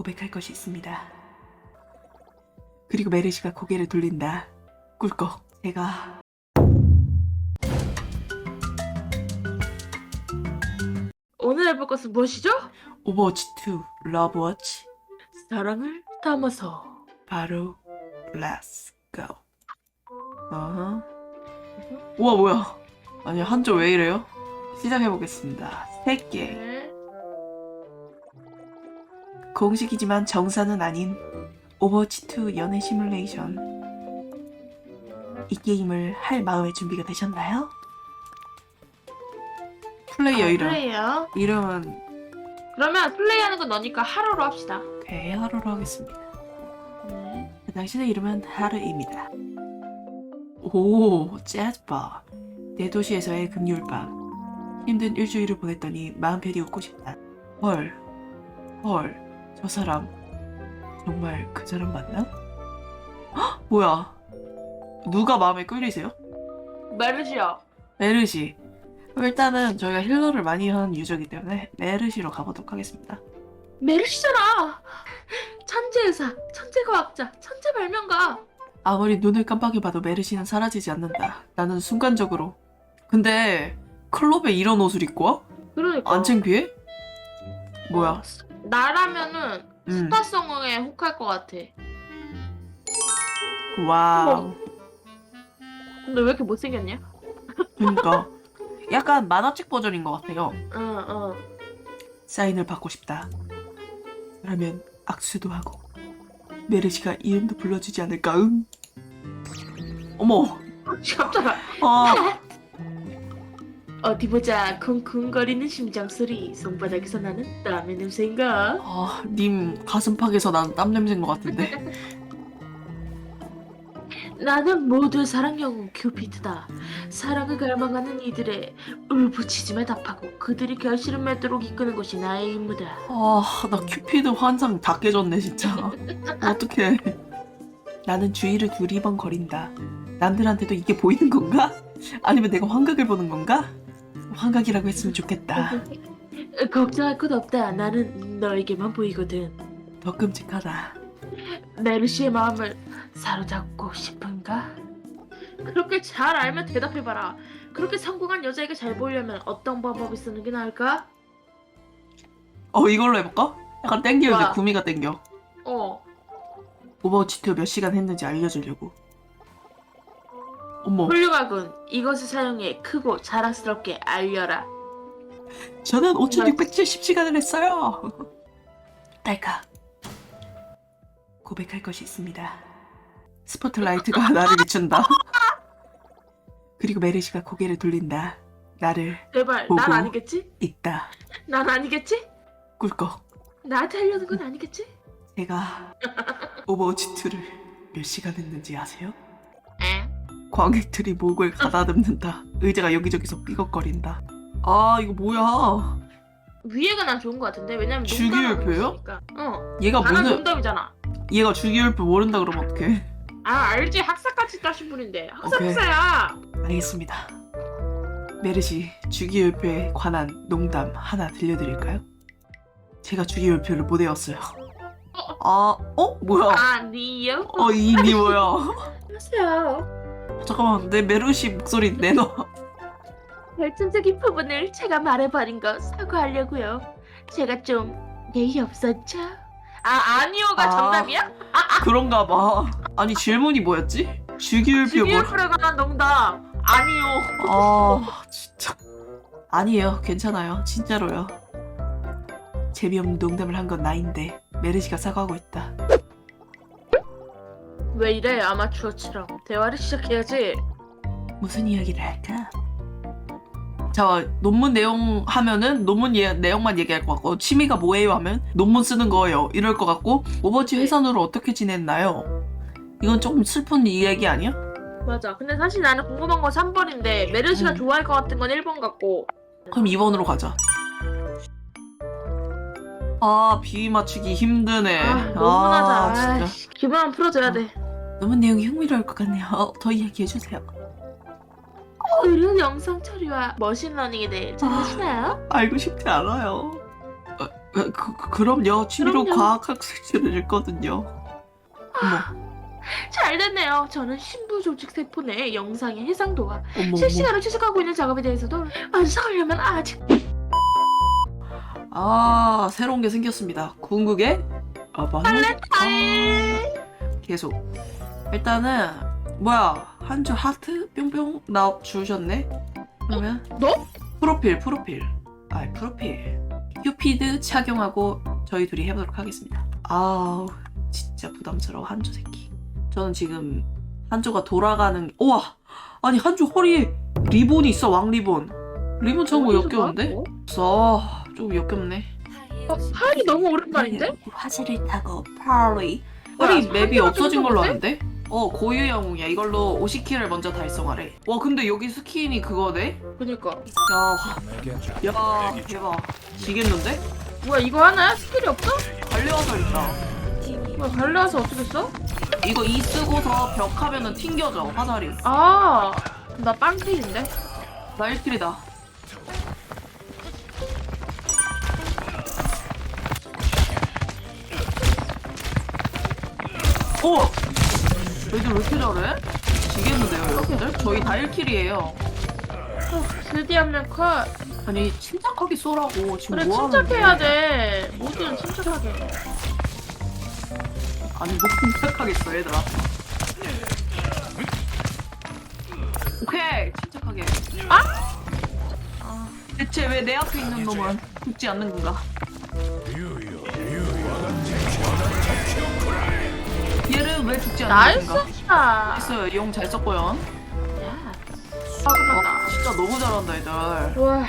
고백할 것이 있습니다. 그리고 메르시가 고개를 돌린다. 꿀꺽. 제가 오늘 해볼 것은 무엇이죠? 오버워치 2 러브워치 사랑을 담아서 바로 Let's go. 어허. 우와 뭐야? 아니 한조 왜 이래요? 시작해 보겠습니다. 세 개. 네. 공식이지만 정사는 아닌 오버워치 2 연애 시뮬레이션. 이 게임을 할 마음의 준비가 되셨나요? 플레이어 이름. 아, 플레이어. 이름은 그러면 플레이하는 건 너니까 하루로 합시다. 네, 하루로 하겠습니다. 네. 당신의 이름은 하루입니다. 오, 재즈바. 내 도시에서의 금요일 밤. 힘든 일주일을 보냈더니 마음 편히 웃고 싶다. 헐, 헐, 저 사람 정말 그 사람 맞나? 헉, 뭐야? 누가 마음에 끌리세요? 메르시아. 메르시. 그럼 일단은 저희가 힐러를 많이 하는 유저이기 때문에 메르시로 가보도록 하겠습니다. 메르시잖아. 천재 의사, 천재 과학자, 천재 발명가. 아무리 눈을 깜빡여봐도 메르시는 사라지지 않는다. 나는 순간적으로. 근데 클럽에 이런 옷을 입고 와? 그러니까. 안 창피해? 뭐야? 나라면은 음. 스타성에 혹할 것 같아. 와우. 근데 왜 이렇게 못생겼냐? 그러니까 약간 만화책 버전인 것 같아요. 응, 응. 사인을 받고 싶다. 그러면 악수도 하고 메르시가 이름도 불러주지 않을까? 응? 어머. 깜짝아. 아, 어디 보자. 쿵쿵거리는 심장 소리. 손바닥에서 나는 땀의 냄새인가? 아, 님 가슴팍에서 난땀 냄새인 것 같은데. 나는 모두의 사랑 영웅 큐피트다. 사랑을 갈망하는 이들의 울부짖음에 답하고 그들이 결실을 맺도록 이끄는 것이 나의 임무다. 아, 나 큐피드 환상 다 깨졌네, 진짜. 어떡해. 나는 주위를 두리번 거린다. 남들한테도 이게 보이는 건가? 아니면 내가 환각을 보는 건가? 환각이라고 했으면 좋겠다. 걱정할 것 없다. 나는 너에게만 보이거든. 더 끔찍하다. 메르시의 마음을 사로잡고 싶은가? 그렇게 잘 알면 대답해봐라. 그렇게 성공한 여자에게 잘 보이려면 어떤 방법을 쓰는 게 나을까? 어, 이걸로 해볼까? 약간 땡겨, 이제? 구미가 땡겨. 어. 오버워치 2몇 시간 했는지 알려주려고. 어머, 훌륭하군. 이것을 사용해 크고 자랑스럽게 알려라. 저는 5670시간을 했어요. 딸까. 고백할 것이 있습니다. 스포트라이트가 나를 비춘다. 그리고 메르시가 고개를 돌린다. 나를 제발. 난 아니겠지? 있다. 난 아니겠지? 꿀꺽. 나한테 하려는 건 아니겠지? 제가 오버워치 2를 몇 시간 했는지 아세요? 에? 광액들이 목을 가다듬는다. 의자가 여기저기서 삐걱거린다. 아 이거 뭐야? 위에가 난 좋은 것 같은데 왜냐면 주기율표요? 농담을 어. 얘가 단한 무슨 농담이잖아. 얘가 주기율표 모른다 그러면 어떡해? 아 알지 학사까지 따신 분인데 오케이. 학사학사야. 알겠습니다. 메르시 주기율표에 관한 농담 하나 들려드릴까요? 제가 주기율표를 못 외웠어요. 아, 어? 뭐야? 아니요. 어, 이니 뭐야? 하세요. 잠깐만, 내 메르시 목소리 내놔. 결정적인 부분을 제가 말해버린 거 사과하려고요. 제가 좀 예의 없었죠? 아 아니요가 아. 정답이야? 그런가 봐. 아니, 질문이 뭐였지? 주기율표 뭐? 주기율표에 관한 농담. 아니요. 아, 진짜. 아니에요. 괜찮아요. 진짜로요. 재미없는 농담을 한 건 나인데 메르시가 사과하고 있다. 왜 이래 아마추어처럼 대화를 시작해야지. 무슨 이야기를 할까? 자, 논문 내용 하면은 논문 예, 내용만 얘기할 것 같고 취미가 뭐예요 하면 논문 쓰는 거예요. 이럴 것 같고 오버워치 회선으로 어떻게 지냈나요? 이건 조금 슬픈 이야기 아니야? 맞아. 근데 사실 나는 궁금한 건 3번인데 메르시가 음. 좋아할 것 같은 건 1번 같고. 그럼 2번으로 가자. 아, 비위 맞추기 힘드네. 아. 아, 아, 진짜. 씨, 기분 한번 풀어줘야 돼. 논문 내용이 흥미로울 것 같네요. 어, 더 이야기해주세요. 의료 영상 처리와 머신러닝에 대해 잘 아시나요? 알고 싶지 않아요. 어, 그, 그, 그 럼요. 취미로 그럼요. 과학학습지를 읽거든요. 어머, 잘 됐네요. 저는 신부 조직 세포 내 영상의 해상도와 어머, 어머. 실시간으로 추적하고 있는 작업에 대해서도 완성하려면 아직 아, 새로운 게 생겼습니다. 궁극의 아바노. 발렌타인. 계속. 일단은 뭐야 한 줄 하트 뿅뿅 나 주셨네. 그러면 너? 프로필 프로필. 아 프로필. 큐피드 착용하고 저희 둘이 해보도록 하겠습니다. 아우 진짜 부담스러워 한조 새끼. 저는 지금 한조가 돌아가는 게- 우와 아니 한조 허리에 리본이 있어 왕 리본. 리본 참고 역겨운데? 없어 좀 역겹네. 어, 파일이 너무 오랜만인데? 화질을 타고 파리. 허리 맵이 없어진 걸로 좀 아는데? 어 고유 영웅이야. 이걸로 50킬을 먼저 달성하래. 와 근데 여기 스킨이 그거네? 그니까 야, 야 대박. 지겠는데? 뭐야 이거 하나야? 스킬이 없어? 달려와서 있다. 뭐야 갈라서 어떻게 써? 이거 E 쓰고서 벽 하면은 튕겨져 화살이. 아나 빵필인데? 나 1킬이다. 오! 얘들 왜 이렇게 잘해? 지겠는데요 여러분들? 저희 다 1킬이에요. 어, 드디어 한명 컷. 아니 침착하게 쏘라고 지금 그래 뭐 침착해야? 돼. 모두는 침착하게. 아니 뭐 침착하겠어 얘들아 오케이 침착하게 아! 아, 대체 왜 내 앞에 있는 놈은 죽지 않는 건가 왜 죽지 않는 나이스 건가 샷. 있어요 용 잘 썼고요 야. 아아 끝났다. 진짜 너무 잘한다 얘들 와